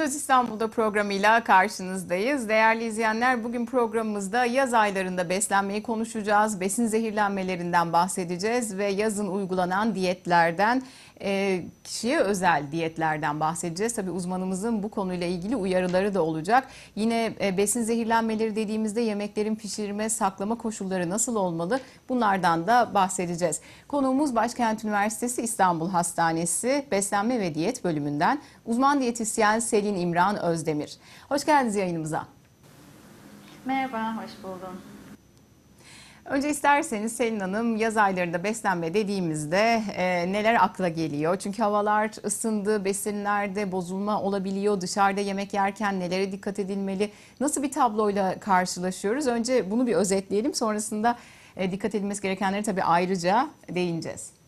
Söz İstanbul'da programıyla karşınızdayız. Değerli izleyenler bugün programımızda yaz aylarında beslenmeyi konuşacağız. Besin zehirlenmelerinden bahsedeceğiz ve yazın uygulanan diyetlerden, e, kişiye özel diyetlerden bahsedeceğiz. Tabii uzmanımızın bu konuyla ilgili uyarıları da olacak. Yine e, besin zehirlenmeleri dediğimizde yemeklerin pişirme, saklama koşulları nasıl olmalı? Bunlardan da bahsedeceğiz. Konuğumuz Başkent Üniversitesi İstanbul Hastanesi Beslenme ve Diyet bölümünden uzman diyetisyen Selin İmran Özdemir. Hoş geldiniz yayınımıza. Merhaba, hoş buldum. Önce isterseniz Selin Hanım yaz aylarında beslenme dediğimizde e, neler akla geliyor? Çünkü havalar ısındı, besinlerde bozulma olabiliyor. Dışarıda yemek yerken nelere dikkat edilmeli? Nasıl bir tabloyla karşılaşıyoruz? Önce bunu bir özetleyelim. Sonrasında e, dikkat edilmesi gerekenleri tabii ayrıca değineceğiz.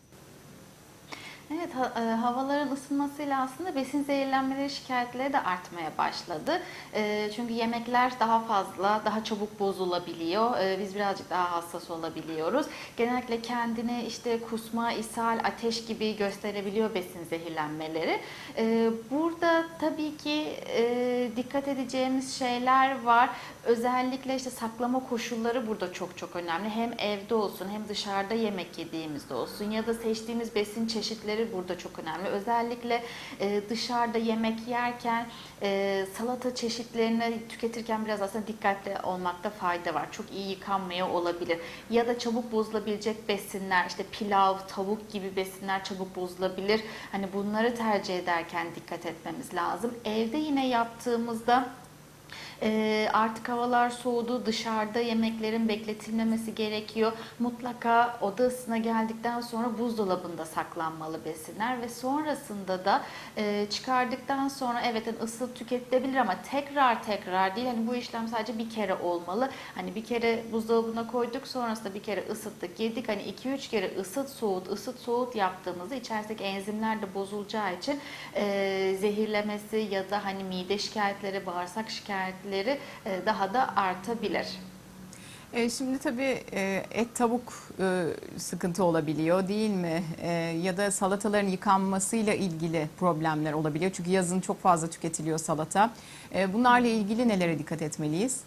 Evet, ha- e, havaların ısınmasıyla aslında besin zehirlenmeleri şikayetleri de artmaya başladı. E, çünkü yemekler daha fazla, daha çabuk bozulabiliyor. E, biz birazcık daha hassas olabiliyoruz. Genellikle kendini işte kusma, ishal, ateş gibi gösterebiliyor besin zehirlenmeleri. E, burada tabii ki e, dikkat edeceğimiz şeyler var. Özellikle işte saklama koşulları burada çok çok önemli. Hem evde olsun hem dışarıda yemek yediğimizde olsun ya da seçtiğimiz besin çeşitleri burada çok önemli. Özellikle e, dışarıda yemek yerken e, salata çeşitlerini tüketirken biraz aslında dikkatli olmakta fayda var. Çok iyi yıkanmıyor olabilir. Ya da çabuk bozulabilecek besinler işte pilav, tavuk gibi besinler çabuk bozulabilir. Hani bunları tercih ederken dikkat etmemiz lazım. Evde yine yaptığımızda ee, artık havalar soğudu. Dışarıda yemeklerin bekletilmemesi gerekiyor. Mutlaka oda ısısına geldikten sonra buzdolabında saklanmalı besinler ve sonrasında da e, çıkardıktan sonra evet hani ısıt tüketilebilir ama tekrar tekrar değil. Hani bu işlem sadece bir kere olmalı. Hani bir kere buzdolabına koyduk sonrasında bir kere ısıttık yedik. Hani 2-3 kere ısıt soğut ısıt soğut yaptığımızda içerisindeki enzimler de bozulacağı için e, zehirlemesi ya da hani mide şikayetleri, bağırsak şikayetleri e, daha da artabilir. E, Şimdi tabii e, et tavuk sıkıntı olabiliyor değil mi? Ya da salataların yıkanmasıyla ilgili problemler olabiliyor. Çünkü yazın çok fazla tüketiliyor salata. Bunlarla ilgili nelere dikkat etmeliyiz?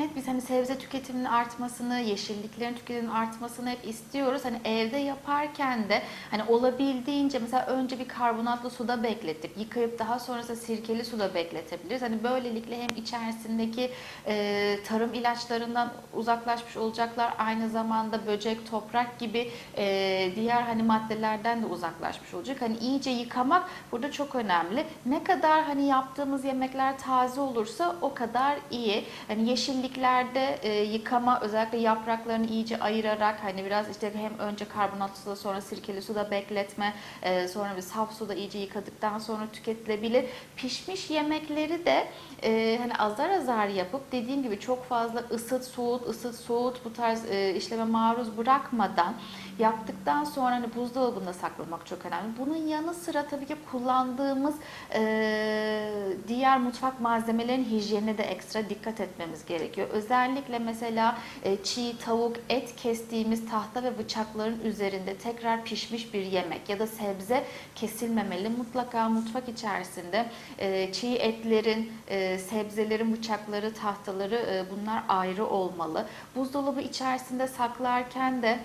Evet biz hani sebze tüketiminin artmasını, yeşilliklerin tüketiminin artmasını hep istiyoruz. Hani evde yaparken de hani olabildiğince mesela önce bir karbonatlı suda bekletip yıkayıp daha sonrasında sirkeli suda bekletebiliriz. Hani böylelikle hem içerisindeki e, tarım ilaçlarından uzaklaşmış olacaklar aynı zamanda böcek, toprak gibi e, diğer hani maddelerden de uzaklaşmış olacak. Hani iyice yıkamak burada çok önemli. Ne kadar hani yaptığımız yemekler taze olursa o kadar iyi. Hani yeşilliklerde e, yıkama özellikle yapraklarını iyice ayırarak hani biraz işte hem önce karbonatlı suda sonra sirkeli suda bekletme e, sonra bir saf suda iyice yıkadıktan sonra tüketilebilir. Pişmiş yemekleri de e, hani azar azar yapıp dediğim gibi çok fazla ısıt soğut ısıt soğut bu tarz e, işleme maruz bırakmadan yaptıktan sonra hani buzdolabında saklamak çok önemli. Bunun yanı sıra tabii ki kullandığımız e, diğer mutfak malzemelerin hijyenine de ekstra dikkat etmemiz gerekiyor. Özellikle mesela e, çiğ tavuk, et kestiğimiz tahta ve bıçakların üzerinde tekrar pişmiş bir yemek ya da sebze kesilmemeli. Mutlaka mutfak içerisinde e, çiğ etlerin, e, sebzelerin bıçakları, tahtaları e, bunlar ayrı olmalı. Buzdolabı içerisinde saklarken de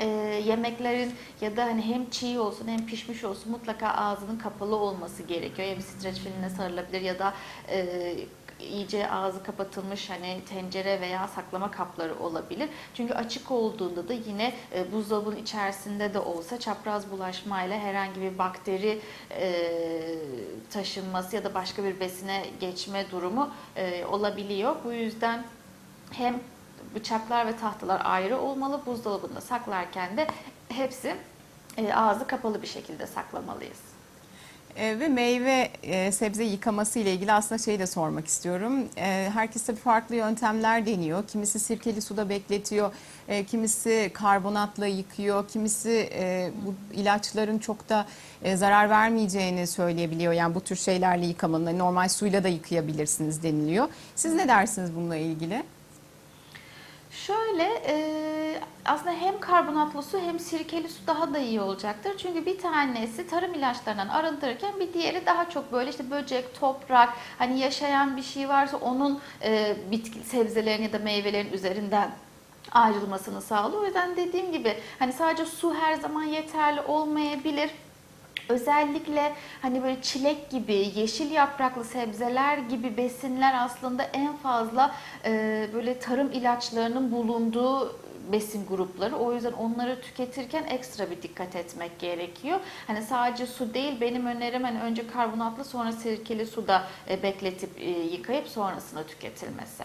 e, yemeklerin ya da hani hem çiğ olsun hem pişmiş olsun mutlaka ağzının kapalı olması gerekiyor. Ya bir streç filmine sarılabilir ya da e, iyice ağzı kapatılmış hani tencere veya saklama kapları olabilir. Çünkü açık olduğunda da yine e, buzdolabının içerisinde de olsa çapraz bulaşmayla herhangi bir bakteri e, taşınması ya da başka bir besine geçme durumu e, olabiliyor. Bu yüzden hem bıçaklar ve tahtalar ayrı olmalı. Buzdolabında saklarken de hepsi e, ağzı kapalı bir şekilde saklamalıyız. E, ve meyve e, sebze yıkaması ile ilgili aslında şey de sormak istiyorum. E, herkes tabii farklı yöntemler deniyor. Kimisi sirkeli suda bekletiyor, e, kimisi karbonatla yıkıyor, kimisi e, bu ilaçların çok da e, zarar vermeyeceğini söyleyebiliyor. Yani bu tür şeylerle yıkamanın hani normal suyla da yıkayabilirsiniz deniliyor. Siz ne dersiniz bununla ilgili? Şöyle e, aslında hem karbonatlı su hem sirkeli su daha da iyi olacaktır. Çünkü bir tanesi tarım ilaçlarından arındırırken bir diğeri daha çok böyle işte böcek, toprak, hani yaşayan bir şey varsa onun e, bitki, sebzelerin ya da meyvelerin üzerinden ayrılmasını sağlıyor. O yüzden dediğim gibi hani sadece su her zaman yeterli olmayabilir. Özellikle hani böyle çilek gibi, yeşil yapraklı sebzeler gibi besinler aslında en fazla e, böyle tarım ilaçlarının bulunduğu besin grupları. O yüzden onları tüketirken ekstra bir dikkat etmek gerekiyor. Hani sadece su değil benim önerim hani önce karbonatlı sonra sirkeli suda e, bekletip e, yıkayıp sonrasında tüketilmesi.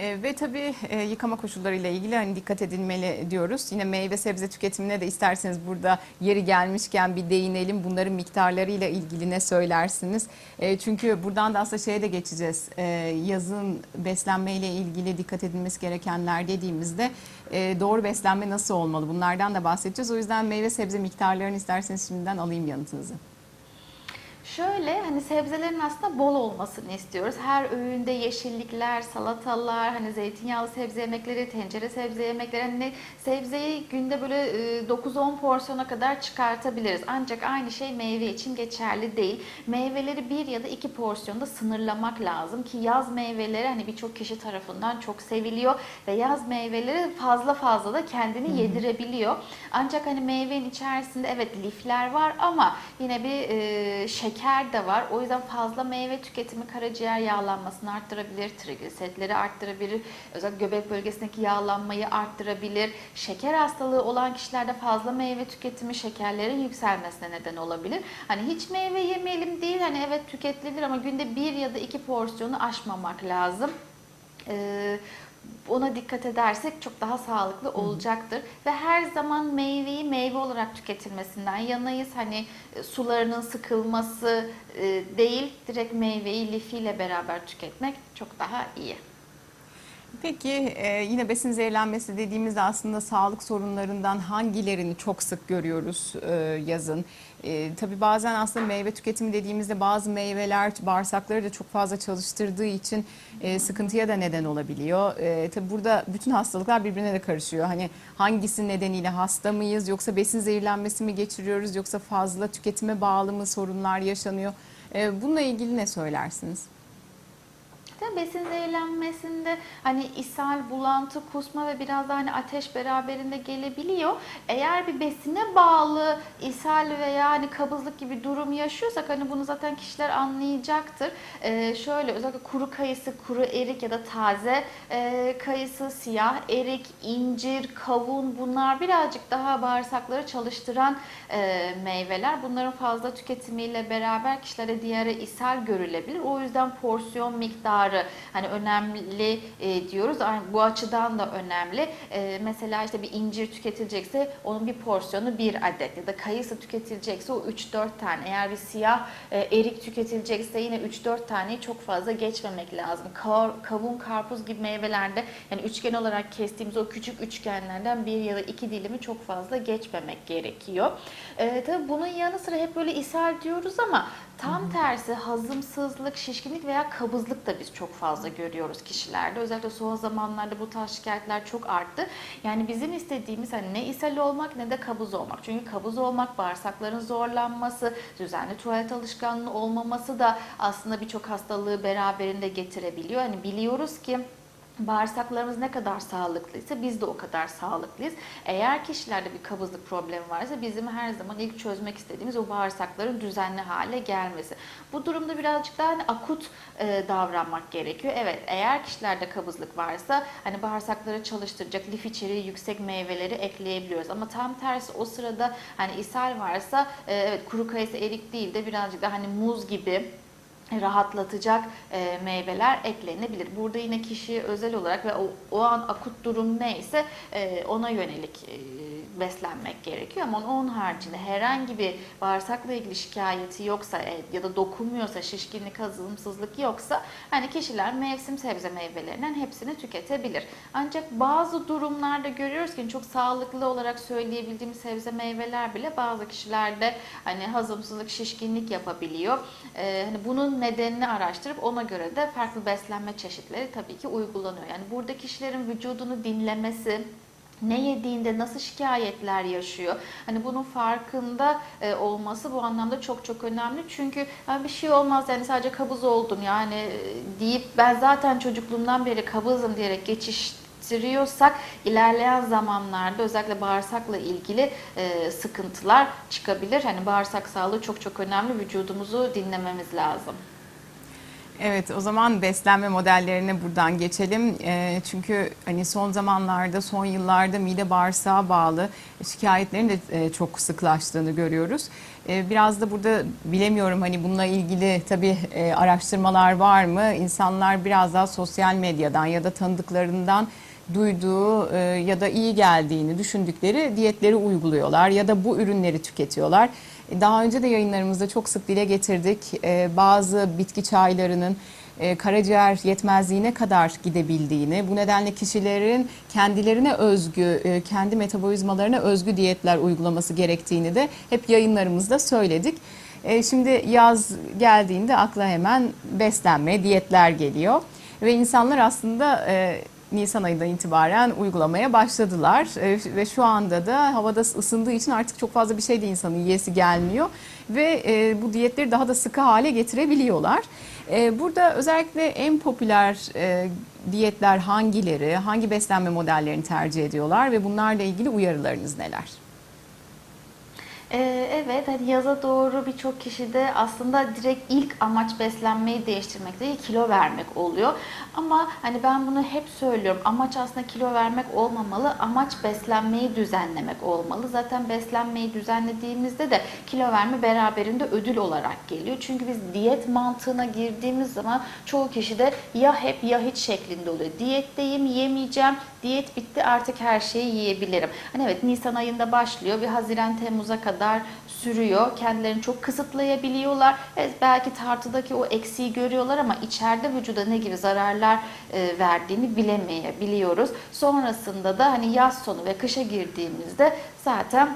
E, ve tabii e, yıkama koşullarıyla ilgili hani dikkat edilmeli diyoruz. Yine meyve sebze tüketimine de isterseniz burada yeri gelmişken bir değinelim. Bunların miktarlarıyla ilgili ne söylersiniz? E, çünkü buradan da aslında şeye de geçeceğiz. E, yazın beslenmeyle ilgili dikkat edilmesi gerekenler dediğimizde e, doğru beslenme nasıl olmalı? Bunlardan da bahsedeceğiz. O yüzden meyve sebze miktarlarını isterseniz şimdiden alayım yanıtınızı. Şöyle hani sebzelerin aslında bol olmasını istiyoruz. Her öğünde yeşillikler, salatalar, hani zeytinyağlı sebze yemekleri, tencere sebze yemekleri hani sebzeyi günde böyle e, 9-10 porsiyona kadar çıkartabiliriz. Ancak aynı şey meyve için geçerli değil. Meyveleri bir ya da iki porsiyonda sınırlamak lazım ki yaz meyveleri hani birçok kişi tarafından çok seviliyor ve yaz meyveleri fazla fazla da kendini yedirebiliyor. Ancak hani meyvenin içerisinde evet lifler var ama yine bir e, şeker de var. O yüzden fazla meyve tüketimi karaciğer yağlanmasını arttırabilir, trigliseritleri arttırabilir, özellikle göbek bölgesindeki yağlanmayı arttırabilir. Şeker hastalığı olan kişilerde fazla meyve tüketimi şekerlerin yükselmesine neden olabilir. Hani hiç meyve yemeyelim değil, hani evet tüketilebilir ama günde bir ya da iki porsiyonu aşmamak lazım. Ee, ona dikkat edersek çok daha sağlıklı olacaktır. Ve her zaman meyveyi meyve olarak tüketilmesinden yanayız. Hani e, sularının sıkılması e, değil, direkt meyveyi lifiyle beraber tüketmek çok daha iyi. Peki e, yine besin zehirlenmesi dediğimizde aslında sağlık sorunlarından hangilerini çok sık görüyoruz yazın? E, tabii bazen aslında meyve tüketimi dediğimizde bazı meyveler bağırsakları da çok fazla çalıştırdığı için e, sıkıntıya da neden olabiliyor. E, tabii burada bütün hastalıklar birbirine de karışıyor. Hani hangisi nedeniyle hasta mıyız yoksa besin zehirlenmesi mi geçiriyoruz yoksa fazla tüketime bağlı mı sorunlar yaşanıyor? E, bununla ilgili ne söylersiniz? Zaten besin zehirlenmesinde hani ishal, bulantı, kusma ve biraz da hani ateş beraberinde gelebiliyor. Eğer bir besine bağlı ishal veya hani kabızlık gibi durum yaşıyorsak hani bunu zaten kişiler anlayacaktır. Ee, şöyle özellikle kuru kayısı, kuru erik ya da taze e, kayısı, siyah erik, incir, kavun bunlar birazcık daha bağırsakları çalıştıran e, meyveler. Bunların fazla tüketimiyle beraber kişilerde diyare ishal görülebilir. O yüzden porsiyon miktarı hani önemli e, diyoruz. Bu açıdan da önemli. E, mesela işte bir incir tüketilecekse onun bir porsiyonu bir adet ya da kayısı tüketilecekse o 3-4 tane. Eğer bir siyah e, erik tüketilecekse yine 3-4 taneyi çok fazla geçmemek lazım. Ka- kavun, karpuz gibi meyvelerde yani üçgen olarak kestiğimiz o küçük üçgenlerden bir ya da iki dilimi çok fazla geçmemek gerekiyor. E, tabii bunun yanı sıra hep böyle ishal diyoruz ama tam tersi hazımsızlık, şişkinlik veya kabızlık da biz çok fazla görüyoruz kişilerde. Özellikle son zamanlarda bu tarz şikayetler çok arttı. Yani bizim istediğimiz hani ne ishal olmak ne de kabız olmak. Çünkü kabız olmak bağırsakların zorlanması, düzenli tuvalet alışkanlığı olmaması da aslında birçok hastalığı beraberinde getirebiliyor. Hani biliyoruz ki Bağırsaklarımız ne kadar sağlıklıysa biz de o kadar sağlıklıyız. Eğer kişilerde bir kabızlık problemi varsa bizim her zaman ilk çözmek istediğimiz o bağırsakların düzenli hale gelmesi. Bu durumda birazcık daha hani akut e, davranmak gerekiyor. Evet eğer kişilerde kabızlık varsa hani bağırsakları çalıştıracak lif içeriği yüksek meyveleri ekleyebiliyoruz. Ama tam tersi o sırada hani ishal varsa e, evet kuru kayısı erik değil de birazcık daha hani muz gibi rahatlatacak e, meyveler eklenebilir. Burada yine kişiye özel olarak ve o, o an akut durum neyse e, ona yönelik e, beslenmek gerekiyor. Ama onun haricinde herhangi bir bağırsakla ilgili şikayeti yoksa e, ya da dokunmuyorsa, şişkinlik, hazımsızlık yoksa hani kişiler mevsim sebze meyvelerinden hepsini tüketebilir. Ancak bazı durumlarda görüyoruz ki çok sağlıklı olarak söyleyebildiğimiz sebze meyveler bile bazı kişilerde hani hazımsızlık, şişkinlik yapabiliyor. E, hani bunun nedenini araştırıp ona göre de farklı beslenme çeşitleri tabii ki uygulanıyor. Yani burada kişilerin vücudunu dinlemesi, ne yediğinde nasıl şikayetler yaşıyor. Hani bunun farkında e, olması bu anlamda çok çok önemli. Çünkü "Ya bir şey olmaz yani sadece kabız oldum yani e, deyip ben zaten çocukluğumdan beri kabızım diyerek geçiştiriyorsak ilerleyen zamanlarda özellikle bağırsakla ilgili e, sıkıntılar çıkabilir. Hani bağırsak sağlığı çok çok önemli. Vücudumuzu dinlememiz lazım. Evet o zaman beslenme modellerine buradan geçelim. Eee, çünkü hani son zamanlarda, son yıllarda mide bağırsağa bağlı şikayetlerin de eee, çok sıklaştığını görüyoruz. Eee, biraz da burada bilemiyorum hani bununla ilgili tabii eee, araştırmalar var mı? İnsanlar biraz daha sosyal medyadan ya da tanıdıklarından duyduğu eee, ya da iyi geldiğini düşündükleri diyetleri uyguluyorlar ya da bu ürünleri tüketiyorlar. Daha önce de yayınlarımızda çok sık dile getirdik. Ee, bazı bitki çaylarının e, karaciğer yetmezliğine kadar gidebildiğini, bu nedenle kişilerin kendilerine özgü, e, kendi metabolizmalarına özgü diyetler uygulaması gerektiğini de hep yayınlarımızda söyledik. E, Şimdi yaz geldiğinde akla hemen beslenme, diyetler geliyor ve insanlar aslında e, Nisan ayından itibaren uygulamaya başladılar E, ve şu anda da havada ısındığı için artık çok fazla bir şey de insanın yiyesi gelmiyor ve e, bu diyetleri daha da sıkı hale getirebiliyorlar. E, burada özellikle en popüler diyetler hangileri, hangi beslenme modellerini tercih ediyorlar ve bunlarla ilgili uyarılarınız neler? Ee, evet hani yaza doğru birçok kişide aslında direkt ilk amaç beslenmeyi değiştirmek değil kilo vermek oluyor. Ama hani ben bunu hep söylüyorum amaç aslında kilo vermek olmamalı amaç beslenmeyi düzenlemek olmalı. Zaten beslenmeyi düzenlediğimizde de kilo verme beraberinde ödül olarak geliyor. Çünkü biz diyet mantığına girdiğimiz zaman çoğu kişide ya hep ya hiç şeklinde oluyor. Diyetteyim yemeyeceğim diyet bitti artık her şeyi yiyebilirim. Hani evet Nisan ayında başlıyor bir Haziran Temmuz'a kadar sürüyor. Kendilerini çok kısıtlayabiliyorlar. Evet, belki tartıdaki o eksiği görüyorlar ama içeride vücuda ne gibi zararlar e, verdiğini bilemeyebiliyoruz. Sonrasında da hani yaz sonu ve kışa girdiğimizde zaten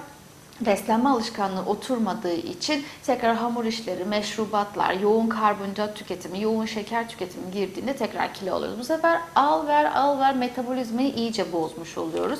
beslenme alışkanlığı oturmadığı için tekrar hamur işleri, meşrubatlar, yoğun karbonhidrat tüketimi, yoğun şeker tüketimi girdiğinde tekrar kilo alıyoruz. Bu sefer al ver al ver metabolizmayı iyice bozmuş oluyoruz.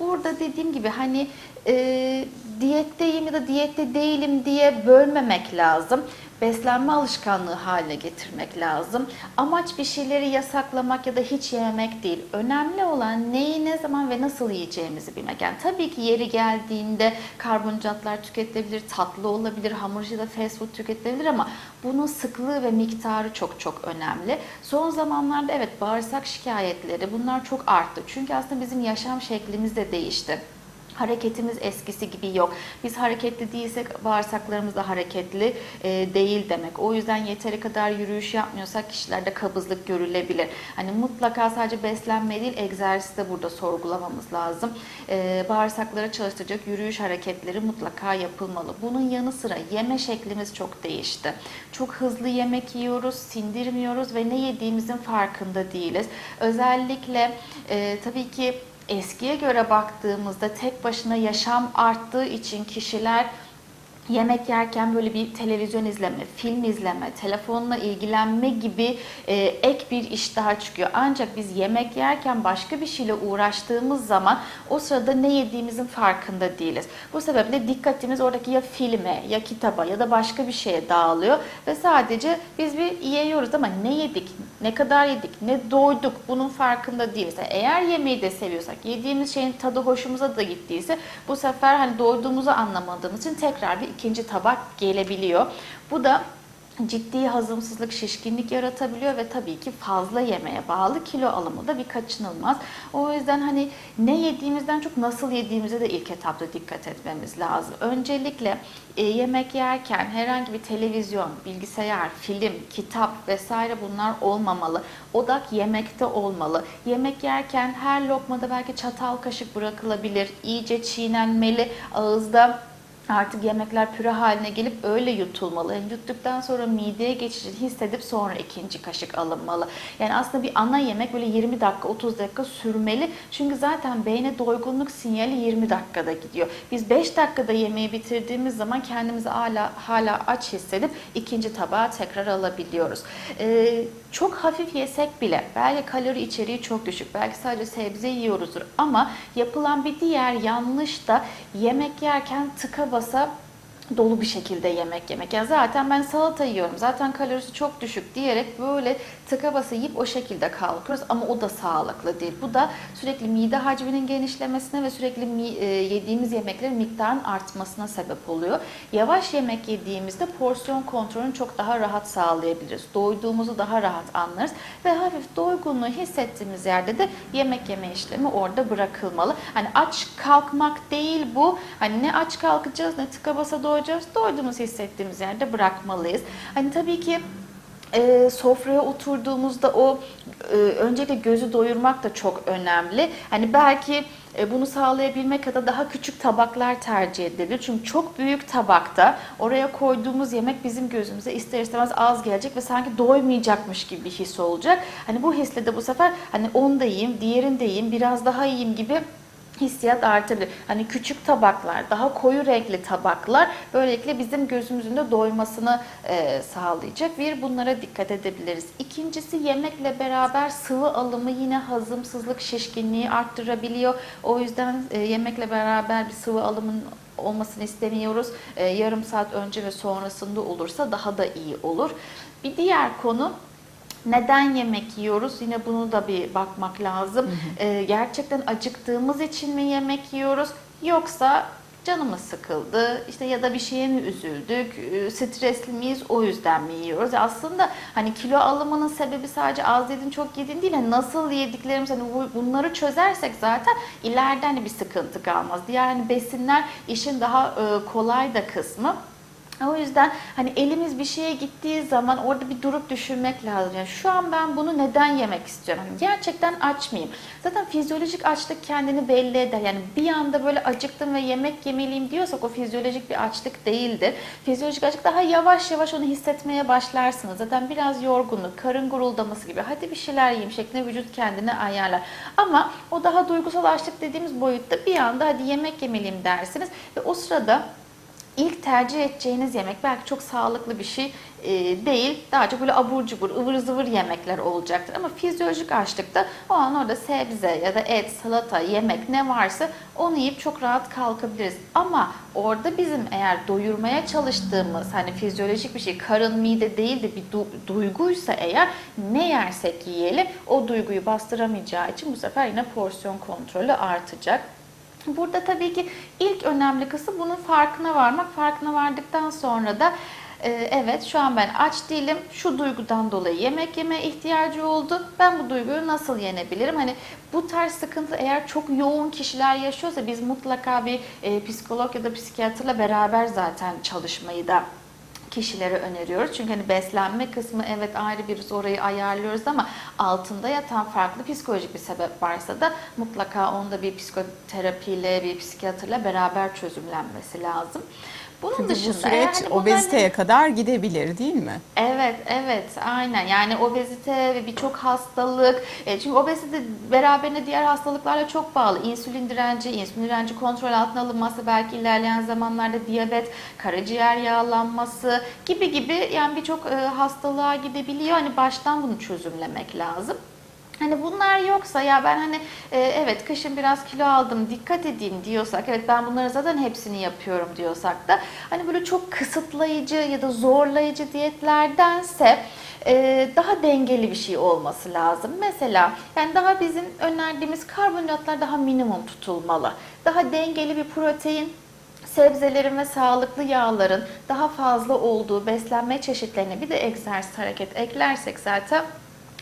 Burada dediğim gibi hani e, diyetteyim ya da diyette değilim diye bölmemek lazım. Beslenme alışkanlığı haline getirmek lazım. Amaç bir şeyleri yasaklamak ya da hiç yememek değil. Önemli olan neyi, ne zaman ve nasıl yiyeceğimizi bilmek. Yani tabii ki yeri geldiğinde karbonhidratlar tüketilebilir, tatlı olabilir, hamur ya da fast food tüketilebilir ama bunun sıklığı ve miktarı çok çok önemli. Son zamanlarda evet bağırsak şikayetleri bunlar çok arttı. Çünkü aslında bizim yaşam şeklimiz de değişti. Hareketimiz eskisi gibi yok. Biz hareketli değilsek bağırsaklarımız da hareketli e, değil demek. O yüzden yeteri kadar yürüyüş yapmıyorsak kişilerde kabızlık görülebilir. Hani mutlaka sadece beslenme değil egzersiz de burada sorgulamamız lazım. E, bağırsakları çalıştıracak yürüyüş hareketleri mutlaka yapılmalı. Bunun yanı sıra yeme şeklimiz çok değişti. Çok hızlı yemek yiyoruz, sindirmiyoruz ve ne yediğimizin farkında değiliz. Özellikle e, tabii ki eskiye göre baktığımızda tek başına yaşam arttığı için kişiler yemek yerken böyle bir televizyon izleme, film izleme, telefonla ilgilenme gibi e, ek bir iş daha çıkıyor. Ancak biz yemek yerken başka bir şeyle uğraştığımız zaman o sırada ne yediğimizin farkında değiliz. Bu sebeple dikkatimiz oradaki ya filme ya kitaba ya da başka bir şeye dağılıyor ve sadece biz bir yiyoruz ama ne yedik, ne kadar yedik, ne doyduk bunun farkında değiliz. Yani Eğer yemeği de seviyorsak, yediğimiz şeyin tadı hoşumuza da gittiyse bu sefer hani doyduğumuzu anlamadığımız için tekrar bir ikinci tabak gelebiliyor. Bu da ciddi hazımsızlık, şişkinlik yaratabiliyor ve tabii ki fazla yemeğe bağlı kilo alımı da bir kaçınılmaz. O yüzden hani ne yediğimizden çok nasıl yediğimize de ilk etapta dikkat etmemiz lazım. Öncelikle e, yemek yerken herhangi bir televizyon, bilgisayar, film, kitap vesaire bunlar olmamalı. Odak yemekte olmalı. Yemek yerken her lokmada belki çatal kaşık bırakılabilir. İyice çiğnenmeli. Ağızda Artık yemekler püre haline gelip öyle yutulmalı. Yani yuttuktan sonra mideye geçişini hissedip sonra ikinci kaşık alınmalı. Yani aslında bir ana yemek böyle 20 dakika 30 dakika sürmeli. Çünkü zaten beyne doygunluk sinyali 20 dakikada gidiyor. Biz 5 dakikada yemeği bitirdiğimiz zaman kendimizi hala hala aç hissedip ikinci tabağa tekrar alabiliyoruz. Ee, çok hafif yesek bile belki kalori içeriği çok düşük. Belki sadece sebze yiyoruzdur ama yapılan bir diğer yanlış da yemek yerken tıka basa dolu bir şekilde yemek yemek. Yani zaten ben salata yiyorum. Zaten kalorisi çok düşük diyerek böyle tıka basa yiyip o şekilde kalkıyoruz ama o da sağlıklı değil. Bu da sürekli mide hacminin genişlemesine ve sürekli e, yediğimiz yemeklerin miktarının artmasına sebep oluyor. Yavaş yemek yediğimizde porsiyon kontrolünü çok daha rahat sağlayabiliriz. Doyduğumuzu daha rahat anlarız ve hafif doygunluğu hissettiğimiz yerde de yemek yeme işlemi orada bırakılmalı. Hani aç kalkmak değil bu. Hani ne aç kalkacağız ne tıka basa doyacağız. Doyduğumuzu hissettiğimiz yerde bırakmalıyız. Hani tabii ki e, sofraya oturduğumuzda o e, öncelikle gözü doyurmak da çok önemli. Hani belki e, bunu sağlayabilmek adına daha küçük tabaklar tercih edilebilir. Çünkü çok büyük tabakta oraya koyduğumuz yemek bizim gözümüze ister istemez az gelecek ve sanki doymayacakmış gibi bir his olacak. Hani bu hisle de bu sefer hani onu da yiyeyim, diğerini de yiyeyim, biraz daha yiyeyim gibi hissiyat artabilir. Hani küçük tabaklar, daha koyu renkli tabaklar böylelikle bizim gözümüzün de doymasını e, sağlayacak. Bir bunlara dikkat edebiliriz. İkincisi yemekle beraber sıvı alımı yine hazımsızlık, şişkinliği arttırabiliyor. O yüzden e, yemekle beraber bir sıvı alımın olmasını istemiyoruz. E, yarım saat önce ve sonrasında olursa daha da iyi olur. Bir diğer konu neden yemek yiyoruz? Yine bunu da bir bakmak lazım. Ee, gerçekten acıktığımız için mi yemek yiyoruz? Yoksa canımız sıkıldı işte ya da bir şeye mi üzüldük, e, stresli miyiz o yüzden mi yiyoruz? Aslında hani kilo alımının sebebi sadece az yedin çok yedin değil. Hani nasıl yediklerimiz hani bu- bunları çözersek zaten ileride hani bir sıkıntı kalmaz. Diğer hani besinler işin daha e, kolay da kısmı. O yüzden hani elimiz bir şeye gittiği zaman orada bir durup düşünmek lazım. Yani şu an ben bunu neden yemek istiyorum? Hani gerçekten aç mıyım? Zaten fizyolojik açlık kendini belli eder. Yani bir anda böyle acıktım ve yemek yemeliyim diyorsak o fizyolojik bir açlık değildir. Fizyolojik açlık daha yavaş yavaş onu hissetmeye başlarsınız. Zaten biraz yorgunluk, karın guruldaması gibi hadi bir şeyler yiyeyim şeklinde vücut kendini ayarlar. Ama o daha duygusal açlık dediğimiz boyutta bir anda hadi yemek yemeliyim dersiniz ve o sırada İlk tercih edeceğiniz yemek belki çok sağlıklı bir şey e, değil. Daha çok böyle abur cubur, ıvır zıvır yemekler olacaktır. Ama fizyolojik açlıkta o an orada sebze ya da et, salata, yemek ne varsa onu yiyip çok rahat kalkabiliriz. Ama orada bizim eğer doyurmaya çalıştığımız hani fizyolojik bir şey, karın mide değil de bir du- duyguysa eğer ne yersek yiyelim o duyguyu bastıramayacağı için bu sefer yine porsiyon kontrolü artacak. Burada tabii ki ilk önemli kısım bunun farkına varmak. Farkına vardıktan sonra da e, evet şu an ben aç değilim. Şu duygudan dolayı yemek yeme ihtiyacı oldu. Ben bu duyguyu nasıl yenebilirim? Hani bu tarz sıkıntı eğer çok yoğun kişiler yaşıyorsa biz mutlaka bir e, psikolog ya da psikiyatrla beraber zaten çalışmayı da kişilere öneriyoruz. Çünkü hani beslenme kısmı evet ayrı bir orayı ayarlıyoruz ama altında yatan farklı psikolojik bir sebep varsa da mutlaka onda bir psikoterapiyle, bir psikiyatrla beraber çözümlenmesi lazım. Bunun Çünkü bu dışında süreç eğer hani obeziteye kadar gidebilir değil mi? Evet, evet, aynen. Yani obezite ve birçok hastalık. E, çünkü obezite beraberinde diğer hastalıklarla çok bağlı. İnsülin direnci, insülin direnci kontrol altına alınması, belki ilerleyen zamanlarda diyabet, karaciğer yağlanması gibi gibi yani birçok e, hastalığa gidebiliyor. Hani baştan bunu çözümlemek lazım. Hani bunlar yoksa ya ben hani e, evet kışın biraz kilo aldım dikkat edeyim diyorsak evet ben bunları zaten hepsini yapıyorum diyorsak da hani böyle çok kısıtlayıcı ya da zorlayıcı diyetlerdense e, daha dengeli bir şey olması lazım. Mesela yani daha bizim önerdiğimiz karbonhidratlar daha minimum tutulmalı. Daha dengeli bir protein sebzelerin ve sağlıklı yağların daha fazla olduğu beslenme çeşitlerine bir de egzersiz hareket eklersek zaten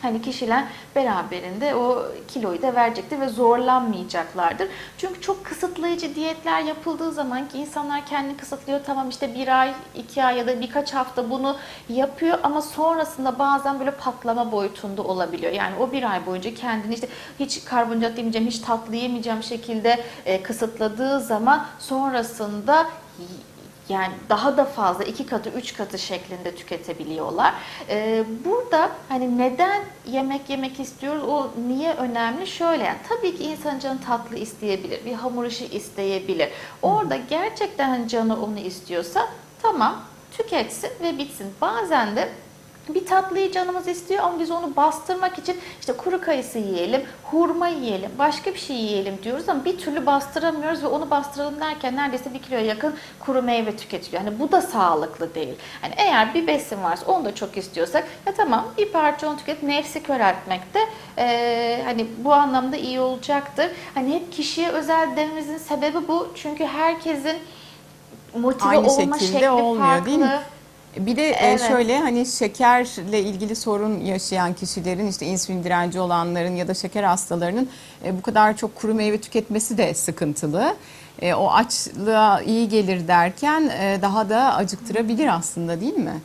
hani kişiler beraberinde o kiloyu da verecektir ve zorlanmayacaklardır. Çünkü çok kısıtlayıcı diyetler yapıldığı zaman ki insanlar kendini kısıtlıyor. Tamam işte bir ay, iki ay ya da birkaç hafta bunu yapıyor ama sonrasında bazen böyle patlama boyutunda olabiliyor. Yani o bir ay boyunca kendini işte hiç karbonhidrat yemeyeceğim, hiç tatlı yemeyeceğim şekilde e, kısıtladığı zaman sonrasında yani daha da fazla iki katı, üç katı şeklinde tüketebiliyorlar. Ee, burada hani neden yemek yemek istiyoruz? O niye önemli? Şöyle yani tabii ki insan canı tatlı isteyebilir, bir hamur işi isteyebilir. Orada gerçekten hani canı onu istiyorsa tamam tüketsin ve bitsin. Bazen de bir tatlıyı canımız istiyor ama biz onu bastırmak için işte kuru kayısı yiyelim, hurma yiyelim, başka bir şey yiyelim diyoruz ama bir türlü bastıramıyoruz ve onu bastıralım derken neredeyse bir kiloya yakın kuru meyve tüketiliyor. Hani bu da sağlıklı değil. Hani eğer bir besin varsa onu da çok istiyorsak ya tamam bir parça onu tüket nefsi köreltmek de eee, hani bu anlamda iyi olacaktır. Hani hep kişiye özel dememizin sebebi bu. Çünkü herkesin motive Aynı olma şekilde şekli olmuyor, farklı. değil mi? Bir de e, Evet. şöyle hani şekerle ilgili sorun yaşayan kişilerin işte insülin direnci olanların ya da şeker hastalarının e, bu kadar çok kuru meyve tüketmesi de sıkıntılı. E, O açlığa iyi gelir derken daha da acıktırabilir aslında değil mi?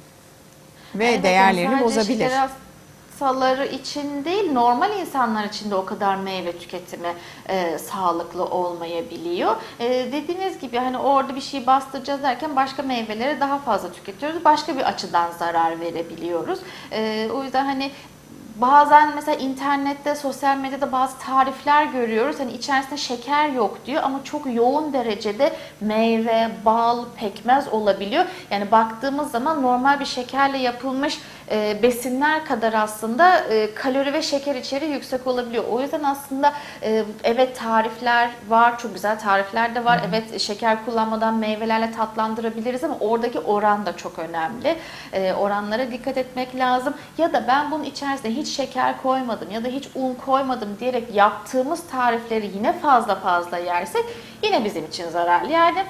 Ve Evet, değerlerini bozabilir. şeker hastaları için değil, normal insanlar için de o kadar meyve tüketimi e, sağlıklı olmayabiliyor. E, dediğiniz gibi hani orada bir şey bastıracağız derken başka meyveleri daha fazla tüketiyoruz. Başka bir açıdan zarar verebiliyoruz. E, o yüzden hani Bazen mesela internette, sosyal medyada bazı tarifler görüyoruz. Hani içerisinde şeker yok diyor ama çok yoğun derecede meyve, bal, pekmez olabiliyor. Yani baktığımız zaman normal bir şekerle yapılmış e, besinler kadar aslında e, kalori ve şeker içeriği yüksek olabiliyor. O yüzden aslında e, evet tarifler var, çok güzel tarifler de var. Evet şeker kullanmadan meyvelerle tatlandırabiliriz ama oradaki oran da çok önemli. E, oranlara dikkat etmek lazım. Ya da ben bunun içerisine hiç şeker koymadım ya da hiç un koymadım diyerek yaptığımız tarifleri yine fazla fazla yersek yine bizim için zararlı. Yani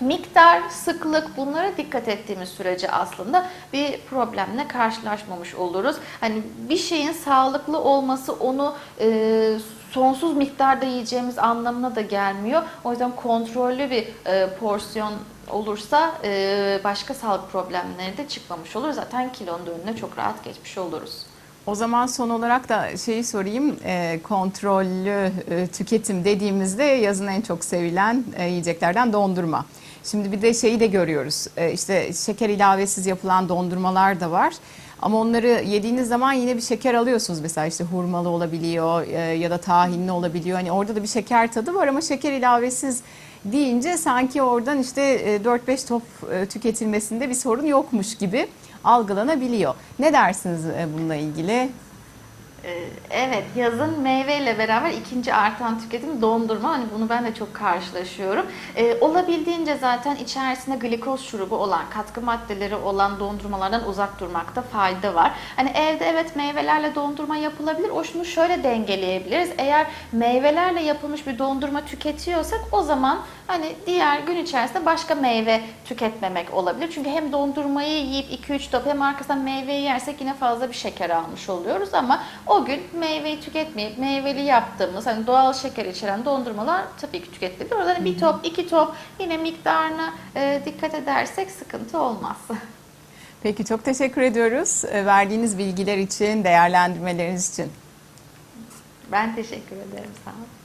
miktar, sıklık bunlara dikkat ettiğimiz sürece aslında bir problemle karşılaşmamış oluruz. Hani bir şeyin sağlıklı olması onu e, sonsuz miktarda yiyeceğimiz anlamına da gelmiyor. O yüzden kontrollü bir e, porsiyon olursa e, başka sağlık problemleri de çıkmamış olur. Zaten kilonun önüne çok rahat geçmiş oluruz. O zaman son olarak da şeyi sorayım. E, kontrollü e, tüketim dediğimizde yazın en çok sevilen e, yiyeceklerden dondurma. Şimdi bir de şeyi de görüyoruz. E, işte şeker ilavesiz yapılan dondurmalar da var. Ama onları yediğiniz zaman yine bir şeker alıyorsunuz. Mesela işte hurmalı olabiliyor e, ya da tahinli olabiliyor. Hani orada da bir şeker tadı var ama şeker ilavesiz deyince sanki oradan işte e, 4-5 top e, tüketilmesinde bir sorun yokmuş gibi algılanabiliyor. Ne dersiniz e, bununla ilgili? Ee, Evet, yazın meyveyle beraber ikinci artan tüketim dondurma. Hani bunu ben de çok karşılaşıyorum. Ee, olabildiğince zaten içerisinde glikoz şurubu olan, katkı maddeleri olan dondurmalardan uzak durmakta fayda var. Hani evde evet meyvelerle dondurma yapılabilir. O şunu şöyle dengeleyebiliriz. Eğer meyvelerle yapılmış bir dondurma tüketiyorsak o zaman hani diğer gün içerisinde başka meyve tüketmemek olabilir. Çünkü hem dondurmayı yiyip 2-3 top hem arkasından meyveyi yersek yine fazla bir şeker almış oluyoruz ama o gün meyveyi tüketmeyip meyveli yaptığımız hani doğal şeker içeren dondurmalar tabii ki tüketilebilir. Orada hani bir top, iki top yine miktarına e, dikkat edersek sıkıntı olmaz. Peki çok teşekkür ediyoruz e, verdiğiniz bilgiler için, değerlendirmeleriniz için. Ben teşekkür ederim. Sağ olun.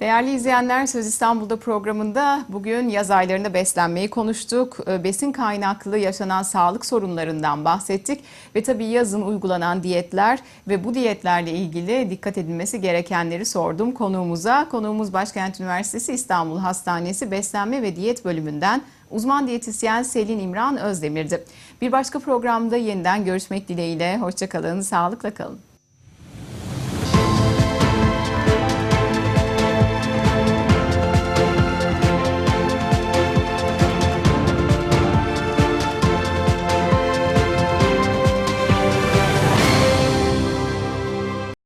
Değerli izleyenler Söz İstanbul'da programında bugün yaz aylarında beslenmeyi konuştuk. E, Besin kaynaklı yaşanan sağlık sorunlarından bahsettik ve tabii yazın uygulanan diyetler ve bu diyetlerle ilgili dikkat edilmesi gerekenleri sordum konuğumuza. Konuğumuz Başkent Üniversitesi İstanbul Hastanesi Beslenme ve Diyet bölümünden uzman diyetisyen Selin İmran Özdemir'di. Bir başka programda yeniden görüşmek dileğiyle. Hoşçakalın, sağlıkla kalın.